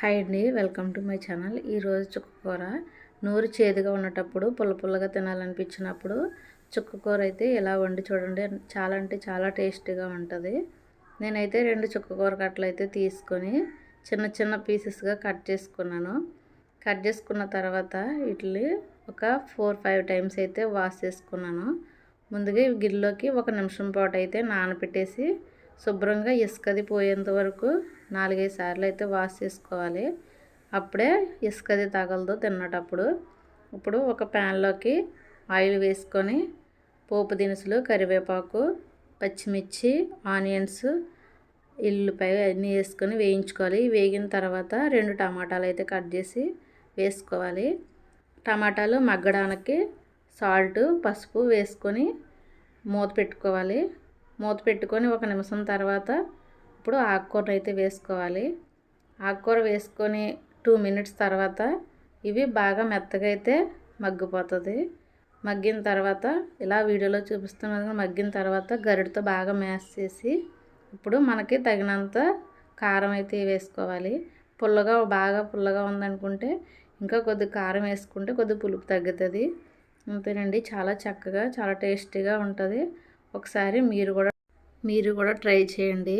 Hi అండి welcome to my channel. ఈరోజు చుక్కకూర నూరు చేదుగా ఉన్నటప్పుడు పుల్ల పుల్లగా తినాలనిపించినప్పుడు చుక్కకూర అయితే ఇలా వండి చూడండి. చాలా అంటే చాలా టేస్టీగా ఉంటుంది. నేనైతే రెండు చుక్కకూర కట్టలు అయితే తీసుకొని చిన్న చిన్న పీసెస్గా కట్ చేసుకున్నాను. కట్ చేసుకున్న తర్వాత వీటిని ఒక ఫోర్ ఫైవ్ టైమ్స్ అయితే వాష్ చేసుకున్నాను. ముందుగా గిన్నెలోకి ఒక నిమిషం పాటు అయితే నానబెట్టేసి శుభ్రంగా ఇసుకది పోయేంత వరకు నాలుగైదు సార్లు అయితే వాష్ చేసుకోవాలి. అప్పుడే ఇసుకది తగలదు తిన్నటప్పుడు. ఇప్పుడు ఒక ప్యాన్లోకి ఆయిల్ వేసుకొని పోపు దినుసులు కరివేపాకు పచ్చిమిర్చి ఆనియన్స్ ఇల్లుపై అన్నీ వేసుకొని వేయించుకోవాలి. వేగిన తర్వాత రెండు టమాటాలు అయితే కట్ చేసి వేసుకోవాలి. టమాటాలు మగ్గడానికి సాల్ట్ పసుపు వేసుకొని మూత పెట్టుకోవాలి. మూత పెట్టుకొని ఒక నిమిషం తర్వాత ఇప్పుడు ఆకుకూర అయితే వేసుకోవాలి. ఆకుకూర వేసుకొని టూ మినిట్స్ తర్వాత ఇవి బాగా మెత్తగా అయితే మగ్గిపోతుంది. మగ్గిన తర్వాత ఇలా వీడియోలో చూపిస్తున్న మగ్గిన తర్వాత గరిటతో బాగా మ్యాష్ చేసి ఇప్పుడు మనకి తగినంత కారం అయితే వేసుకోవాలి. పుల్లగా బాగా పుల్లగా ఉందనుకుంటే ఇంకా కొద్ది కారం వేసుకుంటే కొద్ది పులుపు తగ్గుతుంది. అంతేనండి చాలా చక్కగా చాలా టేస్టీగా ఉంటుంది. ఒకసారి మీరు కూడా మీరు కూడా ట్రై చేయండి.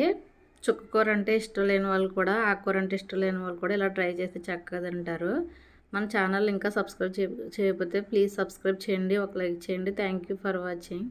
చుక్కకూర అంటే ఇష్టం లేని వాళ్ళు కూడా ఆకుకూర అంటే ఇష్టం లేని వాళ్ళు కూడా ఇలా ట్రై చేస్తే చక్కగా తింటారు. మన ఛానల్ ఇంకా సబ్స్క్రైబ్ చేయకపోతే ప్లీజ్ సబ్స్క్రైబ్ చేయండి. ఒక లైక్ చేయండి. Thank you for watching.